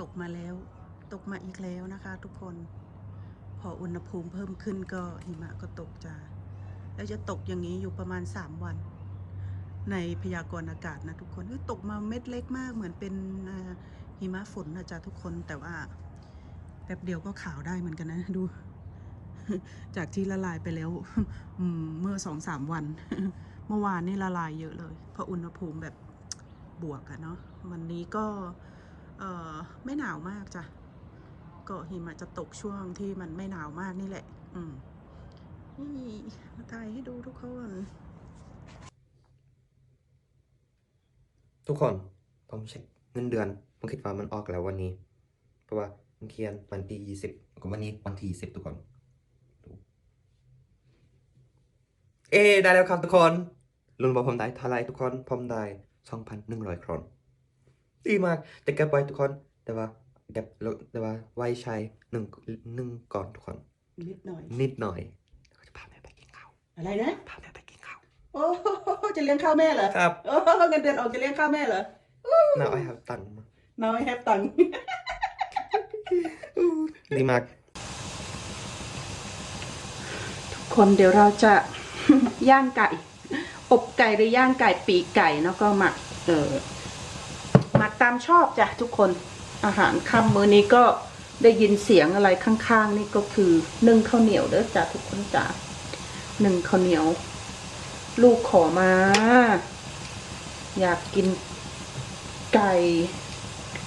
ตกมาแล้ว ตกมาอีกแล้วนะคะ ทุกคน พออุณหภูมิเพิ่มขึ้นก็หิมะก็ตกจ้าแล้วจะตกอย่างนี้อยู่ประมาณ 3 วัน ในพยากรณ์อากาศนะทุกคนเอ้ยตกมาเม็ดเล็กมากเหมือนเป็นหิมะฝนนะจ๊ะทุกคนแต่ว่าแป๊บเดียวก็ขาวได้เหมือนกันนะดู จากที่ละลายไปแล้วเมื่อสองสามวัน เมื่อวานนี่ละลายเยอะเลย เพราะอุณหภูมิแบบบวกอะเนาะวันนี้ก็ เออไม่หนาวมากจ้ะก็หิมะจะตกช่วงที่มันไม่หนาวมากนี่แหละ อืมนี่มาถ่ายให้ดูทุกคน ทุกคนผมเช็คเงินเดือนผมคิดว่ามันออกแล้ววันนี้ เพราะว่ามันเขียนวันที่ยี่สิบก็วันนี้วันที่ยี่สิบทุกคน เอได้แล้วครับทุกคนลุนบอกผมได้เท่าไรทุกคนผมได้สองพันหนึ่งร้อยครอน ดีมาก แต่เก็บไว้ทุกคน แต่ว่าเก็บแล้วแต่ว่าไว้ใช้หนึ่งหนึ่งก่อนทุกคน นิดหน่อย นิดหน่อยแล้วก็จะพาแม่ไปกินข้าว อะไรนะ พาแม่ไปกินข้าว โอ้จะเลี้ยงข้าวแม่เหรอครับโอ้เงินเดือนออกจะเลี้ยงข้าวแม่เหรอ now I have ตังค์น้อยแฮปตังค์ดีมากคนเดี๋ยวเราจะย่างไก่ อบไก่หรือย่างไก่ปีกไก่แล้วก็หมักเออหมัก ตามชอบจ้ะทุกคนอาหารค่ำมื้อนี้ก็ได้ยินเสียงอะไรข้างๆ นี่ก็คือนึ่งข้าวเหนียวเด้อจ้ะทุกคนจ้ะนึ่งข้าวเหนียว ลูกขอมา อยากกินไก่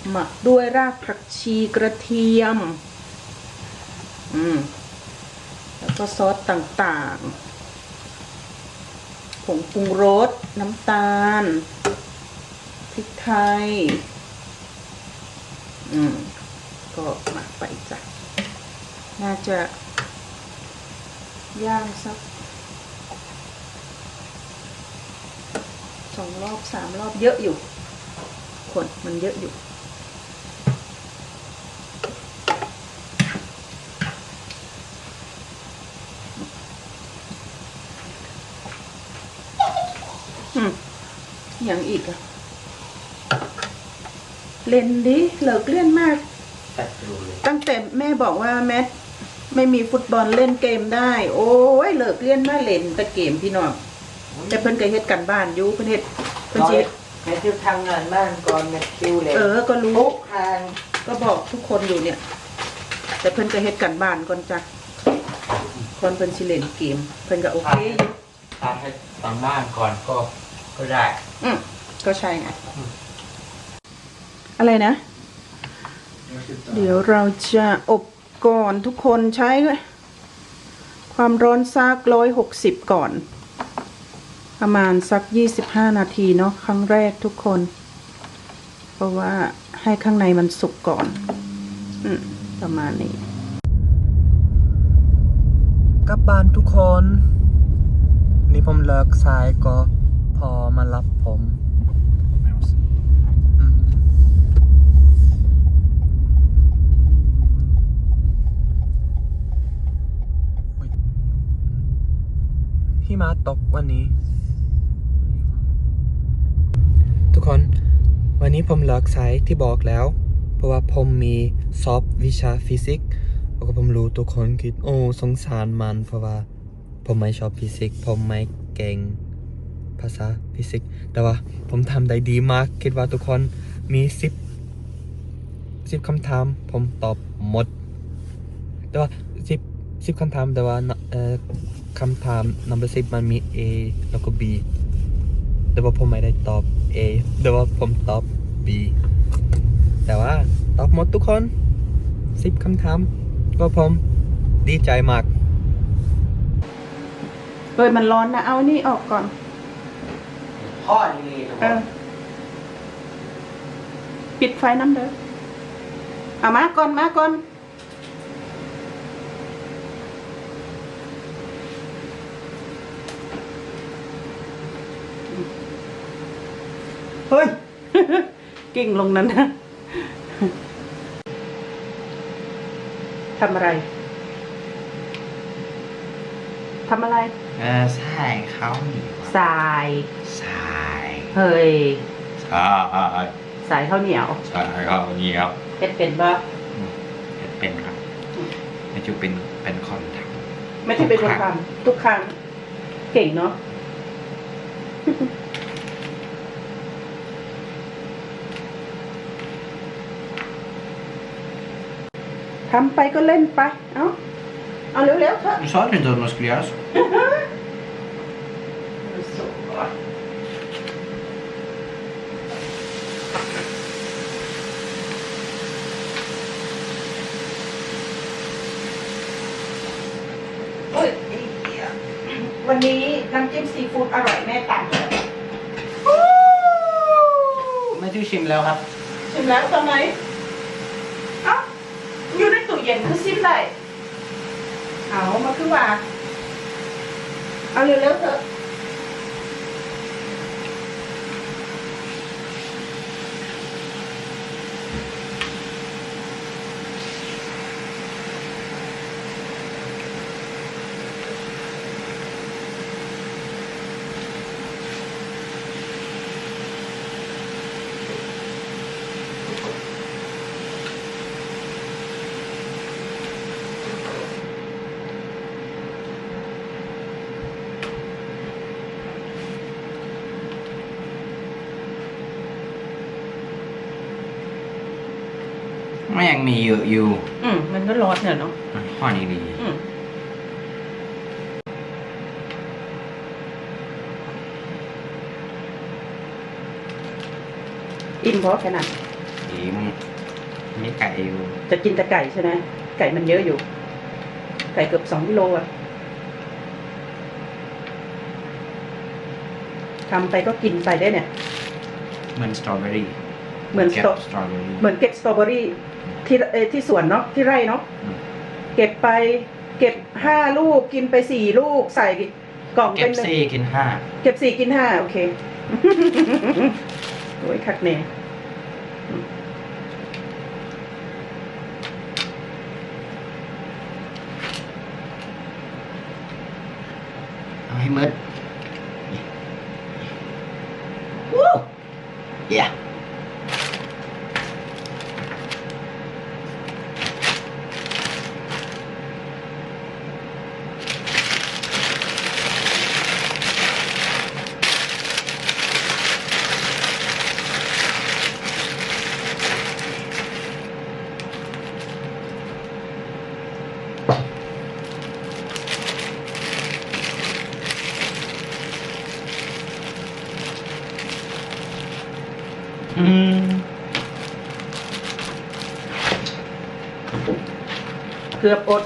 หมักด้วยรากผักชีกระเทียม อืม แล้วก็ซอสต่างๆ ผงปรุงรสน้ำตาล ริกไทย อืม ก็หมักไปจ้ะ น่าจะย่างสักสองรอบสามรอบเยอะอยู่คนมันเยอะอยู่ อืมอย่างอีกอะ เล่นดิเลิกเล่นมากแต่ดูเลยตั้งแต่แม่บอกว่าแมทไม่มีฟุตบอลเล่นเกมได้ โอ้ยเลิกเล่นมาเล่นแต่เกมพี่น้องแต่เพิ่นก็เฮ็ดกันบ้านอยู่เพิ่นเฮ็ดเพิ่นสิเฮ็ดแม่ทิวทำงานบ้านก่อนแม่ทิวเลยเออ ก็รู้ทุกทางก็บอกทุกคนอยู่เนี่ย แต่เพิ่นก็เฮ็ดกันบ้านก่อนจ้ะก่อนเพิ่นสิเล่นเกม เพิ่นก็โอเคอยู่ทำให้ทำบ้านก่อนก็ก็ได้ อืมก็ใช่ไง อ อะไรนะ เดี๋ยวเราจะอบก่อนทุกคนใช้ ความร้อนสักร้อยหกสิบก่อน ประมาณสักยี่สิบห้านาทีเนาะครั้งแรกทุกคน เพราะว่าให้ข้างในมันสุกก่อนอประมาณนี้กลับบ้านทุกคน นี่ผมเลิกสายก็พอมารับผมอืมอุ๊ยหิมะ ตกวันนี้ ทุกคนวันนี้ผมเลิกสายที่บอกแล้ว เพราะว่าผมมีสอบวิชาฟิสิกส์แล้วก็ผมรู้ทุกคนคิดโอ้สงสารมันเพราะว่า ผมไม่ชอบฟิสิกส์ผมไม่เก่งภาษาฟิสิกส์แต่ว่าผมทำได้ดีมาก คิดว่าทุกคนมีสิบสิบคำถาม ผมตอบหมด แต่ว่าสิบสิบคำถามแต่ว่าเอ่อ คำถาม number สิบมันมี A แล้วก็ B แต่ว่าผมไม่ได้ตอบ A แต่ว่าผมตอบ B แต่ว่าตอบหมดทุกคนสิบคำถามก็ผมดีใจมากเฮ้ยมันร้อนนะ เอานี่ออกก่อน พ่อดีเลยเออ ปิดไฟน้ำเด้อเอามาก่อนมาก่อน เฮ้ย กิ่งลงนั้นนะทำอะไร ทำอะไร เออใช่เขาหนีสายใช่เฮ้ยใช่สายข้าวเหนียวใช่เขาเหนียวเฮ็ดเป็นบ่อืมเป็นครับแม่จูเป็นเป็นคนทไม่ใช่เป็นคนทำทุกครั้ง เก่งเนาะ ทำไปก็เล่นไป เอาเอาเร็วๆเถอะำ Du sa ju inte att man skulle göra så. โอ้ยไอ้เหี้ยวันนี้น้ำจิ้มซีฟู้ดอร่อยแม่ตังแม่จูชิมแล้วครับ ชิมแล้วตอนไหนเอ้า อยู่ในตู้เย็นคือซิมได้ เอามาคือว่า เอาเร็วๆเถอะ มันยังมีเยอะอยู่อืมมันก็ร้อนเนี่ยเนาะอะข้อนี้ดีอืมอิ่มเพราะแค่นั้นอีมนี่ไก่อยู่จะกินแต่ไก่ใช่ไหมไก่มันเยอะอยู่ ไก่เกือบสองกิโลอะทำไปก็กินไปได้เนี่ย เหมือนสตรอเบอรี่ เหมือนสเก็บตรอสตรอเบอรี่เหมือนเก็บสตรอเบอรี่ที่เออที่สวนเนาะที่ไร่เนาะอืม เก็บไปเก็บห้าลูกกินไปสี่ลูกใส่กล่องเก็เป็บนเลยซี่กินห้าเก็บสี่กินห้าโอเค โอ้ยคักเน่เอาให้มืด กือบอด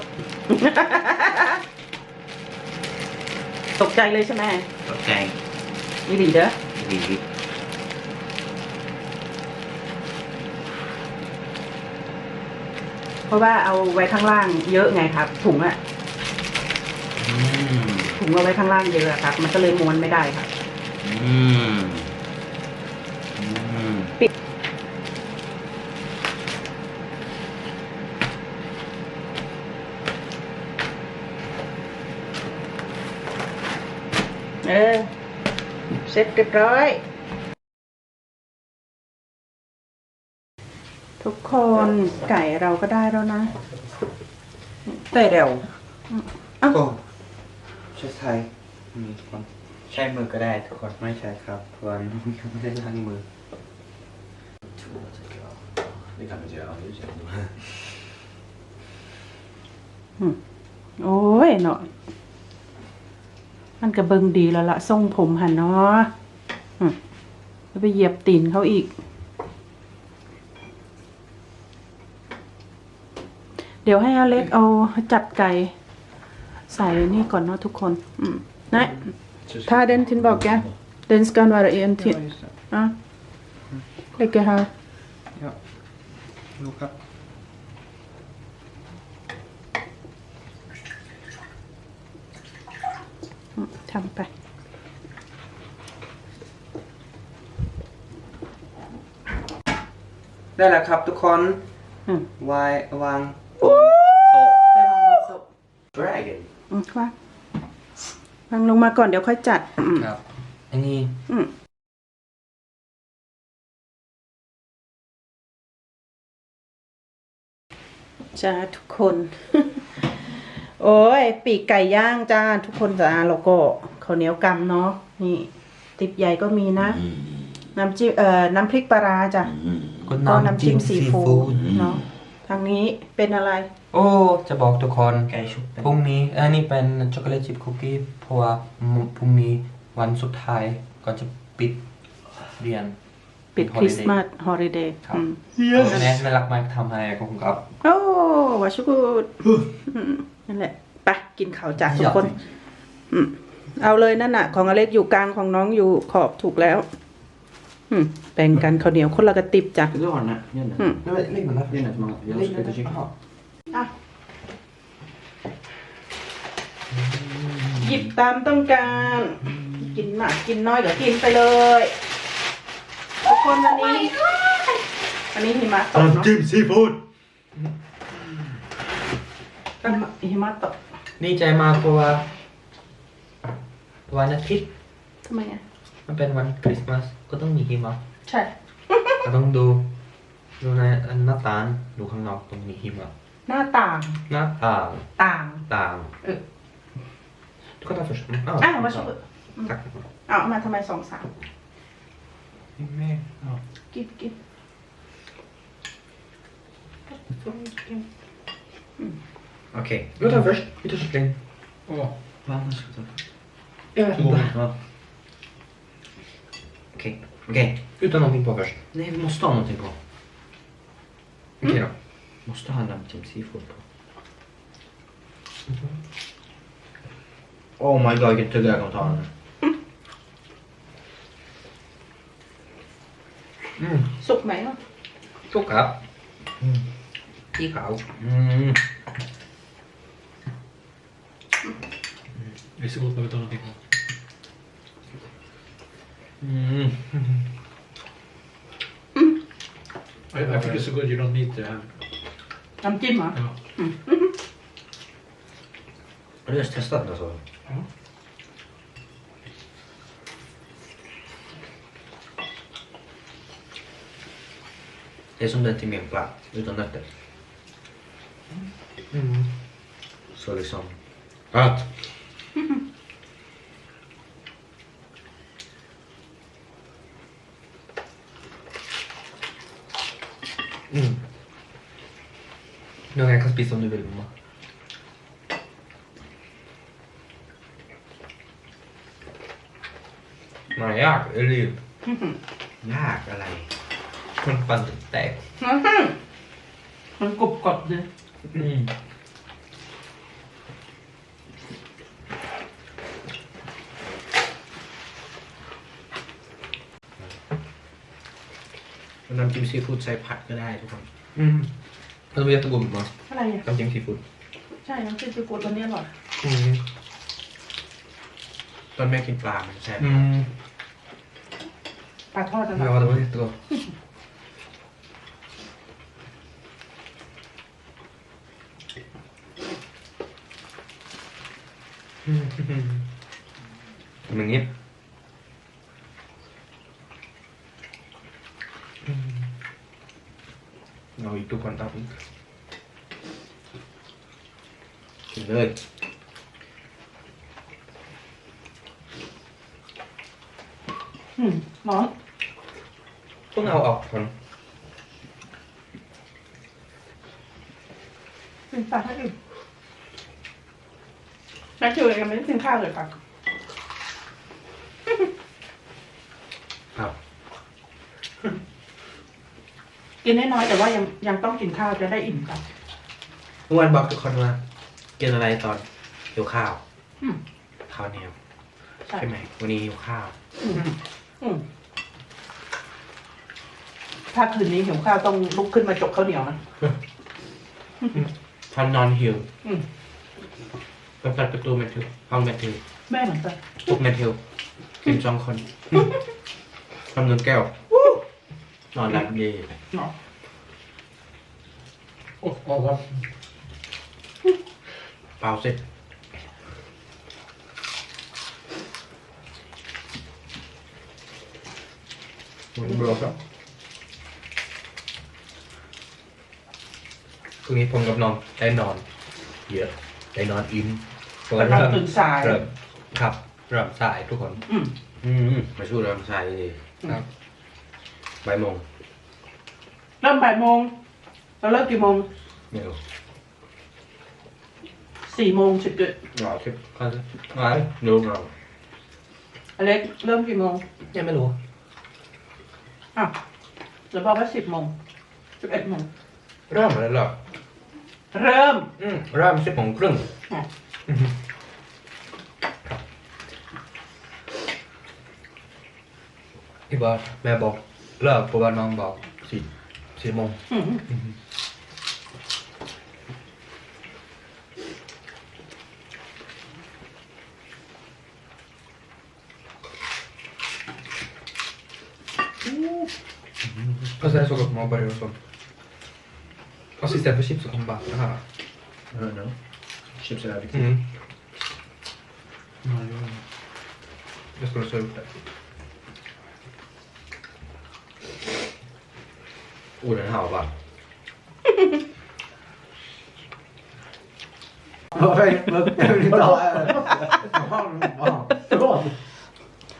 ตกใจเลยใช่ไหมตกใจนี่ดีเด้อดีเพราะว่าเอาไว้ข้างล่างเยอะไงครับ ถุงอะอืมถุงเอาไว้ข้างล่างเยอะอะครับ มันก็เลยม้วนไม่ได้ครับ อืมอืม เออ เสร็จเรียบร้อย ทุกคนไก่เราก็ได้แล้วนะ แต่เร็วโอ้ใช้ไทยมีคนใช้มือก็ได้ทุกคนไม่ใช่ครับเพราะว่ายังไม่ได้ล้างมือ Det kan du inte göra nu känner du. โอ้ยเนาะ มันก็เบิงดีแล้วละทรงผมหันเนาะอืมแล้วไปเหยียบตีนเขาอีก เดี๋ยวให้อเล็กเอาจัดไก่ใส่นี่ก่อนเนาะทุกคนอืมนะ Ta den tillbaka. Den ska vara en till. Ja. Lägger här. รู้ครับอืมทำไป ได้แล้วครับทุกคนอืม วายวางไปวางบนโต๊ะ Dragon. อืมวางวางลงมาก่อนเดี๋ยวค่อยจัด อืมครับ อันนี้อืมจ้าทุกคน โอ้ย ปีกไก่ย่างจ้าทุกคนจ้าแล้วก็ข้าวเหนียวกำเนาะนี่ ติบใหญ่ก็มีนะ น้ำจิ้มเอ่อน้ำพริกปลาร้าจ้ะก็ก็น้ำจิ้มซีซีฟู้ฟู้ดดเนาะทางนี้เป็นอะไร โอ้ จะบอกทุกคนไก่ชุบพรุ่งนี้อันนี้เป็นช็อกโกแลตชิพคุกกี้เพราะว่าพรุ่งนี้วันสุดท้ายก็จะปิดเรียนปิดคริสต์มาสฮอลิเดย์ครับแม่น่ารักมากทำให้ขอบคุณครับ โอ้วาชุกุดอืม นั่นแหละไปกินข้าวจ้ะทุกคน อืม เอาเลยนั่นน่ะ ของอเล็กอยู่กลางของน้องอยู่ขอบถูกแล้ว อืมแบ่งกันข้าวเหนียวคนละกระติบจ้ะ Du har den här. Ge den. อืม Nej, men lägg den där. Ge den till mamma. Jag ska ta kyckling. อะหยิบตามต้องการ กินมากกินน้อยก็กินไปเลยทุกคนวันนี้ อันนี้หิมะตกเนาะ Jim Seafood! หิมะหิมะตกดีใจมากเพราะว่า วันอาทิตย์ทำไมอะ มันเป็นวันคริสต์มาสก็ต้องมีหิมะใช่ก็ต้องดู ดูในหน้าต่างดูข้างนอกต้องมีหิมะหน้าต่างหน้าต่างต่าง ต่างเออ Du kan ta först. อ้าวมาช่วย Tack. เอามาทำไมสองสาม Med. Ja. กินกิน Okej. Du tar först. Vi tar kyckling. Åh, vad annars ska jag ta? Jag vet Två. inte. Ja. Okej, okej. Utan någonting på först. Nej, vi måste ha någonting på. Okej då. Måste ha en Jim Seafood på. Oh my god, vilken tugga jag kommer ta den. Mm. สุกไหมอ่ะ Klocka. Mm. I kall. Mm. Varsågod, behöver ta någonting. Mm. Mm. I, I think it's so good you don't need to have... En timme? Ja. Mm. Har du just testat den så? Mm-hmm. Ja. Det är som den till min platt, utan nötter. Mm. Mm-hmm. Så liksom... Platt! Mm. Nu jag kan spisa om du vill mamma. Nej, jag är liv. ยากอะไร Man fan täck. อื้อหือมันกรุบกรอบเลย Mm. น้ำจิ้มซีฟู้ดใส่ผัดก็ได้ทุกคน Mm. Det var jättegod mamma. อะไรอะ Någonting seafood. ใช่น้ำจิ้มซีฟู้ดตัวนี้อร่อย Mm. ตอนแม่กินปลามันแซ่บ Mm. ปลาทอดอร่อย Ja, det var jättegott. Men inget. Ja, vi tog kontakt. กิน เลยอืมร้อน Hon har apan. กินปลาให้อิ่มแล้วคือยังไม่ได้กินข้าวเลยค่ะ ครับ กินน้อยๆแต่ว่ายังยังต้องกินข้าวจะได้อิ่มค่ะเมื่อวานบอกทุกคนว่ากินอะไรตอนหิวข้าวอืม ข้าวเหนียวใช่ใช่ไหมวันนี้หิวข้าว อืมอืมถ้าคืนนี้หิวข้าวต้องลุกขึ้นมาจกข้าวเหนียวนะ ตอนนอนหิวอืม เปิดประตูแมทธิวห้องแมทธิวแม่เหมือนกัน ปลุกแมทธิวกินสองคนทำเงินแก้ว นอนหลับดีเนาะ Och avlopp. เปล่าเสร็จ Bra så. พรุ่งนี้ผมกับน้องได้นอน เยอะได้นอนอิ่มเพราะแต่ว่าเราเริ่มตื่นสาย เริ่มครับเริ่มสายทุกคน อืม อืมมาสู้เริ่มสายดีครับ บ่ายโมงเริ่มบ่ายโมงเราเลิกกี่โมงไม่รู้สี่โมงสิบเจ็ดรอคลิปก่อนสิอะไรดูเราอเล็กเริ่มกี่โมงยังไม่รู้อะเราบอกว่าสิบโมงสิบเอ็ดโมงเริ่มแล้วเหรอเริ่ม อืมเริ่มสิบโมงครึ่งอะพี่บอสแม่บอก เลิกเพราะว่าน้องบอกสี่สี่โมงอืม Och sen såg jag på Mobile och så. Och så istället för chips så kom bara det här. Ja, no. Chips är viktigt. Mm. Ja, jo. Jag skulle slå upp det. Oh, den här var varm. Varför? Jag vill inte ha Förlåt.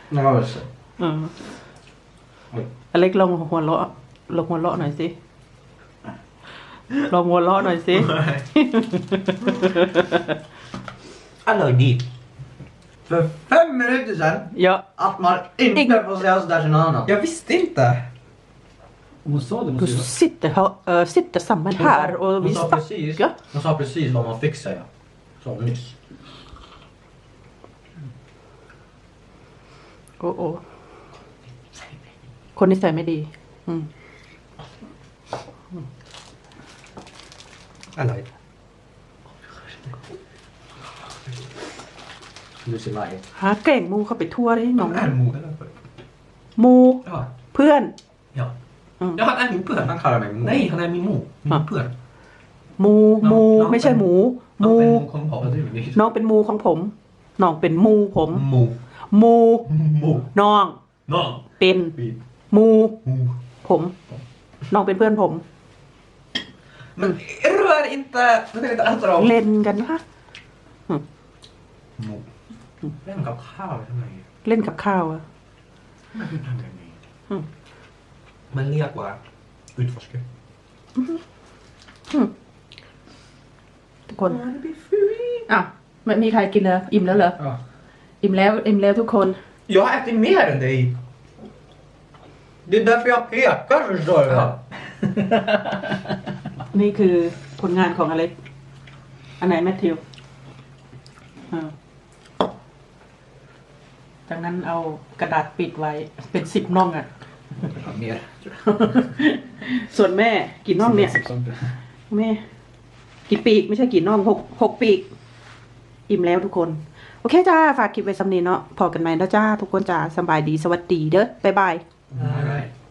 Ja, just det. อืมอเล็กลองหัวเราะลองหัวเราะหน่อยสิลองหัวเราะหน่อยสิ Alla är dit. För fem minuter sedan เยอะ att man inte får säga sådär till någon annan. Jag visste inte. Hon sa det, Du sitter, här, äh, sitter samman här och vi Hon sa precis, snackar. hon sa precis vad man fick säga. Sa hon nyss. โอ้โอ้คนนิสัยไม่ดีอืม Alla är ดูสิไลหาเก่งมูเข้าไปทั่วได้น้อง en mo eller? มู Ja. เพื่อน Ja. Mm. Ja, han är min pön. Han kallar mig mo. Nej, han är min mo. Min Ah. pön. มูน้องมูน้อง ไม่ใช่เป็นหมูมู Han är mo kom på. น้องเป็นมูของผมน้องเป็นมูผม Mo. มู Mo. น้อง No. เป็น Vi. มู Mo. ผมน้องเป็นเพื่อนผม Men rör inte... Du kan inte äta dem. เล่นกันนะคะ Mo. Vem gav ข้าวทำไมเล่นกับข้าวอะ Man kan tagga mig. Mm. Men lek bara. Utforska. ทุกคนอ้าวไม่มีใครกินแล้วอิ่มแล้วเหรอ Ja. อิ่มแล้วอิ่มแล้วทุกคน Jag har ätit mer än dig. Det är därför jag pekar förstår du. Ja. นี่คือผลงานของอเล็ก อันไหนแมทธิวอ่าจากนั้นเอากระดาษปิดไว้เป็นสิบน่องอะ Mer. ส่วนแม่กี่น่องเนี่ย แม่กี่ปีกไม่ใช่กี่น่องหกหกปีก อิ่มแล้วทุกคน โอเคจ้า ฝากคลิปไว้สำนีเนาะพอกันไหมนะจ้า ทุกคนจ้าสำบายดีสวัสดีเด้อบ๊ายบาย Alright.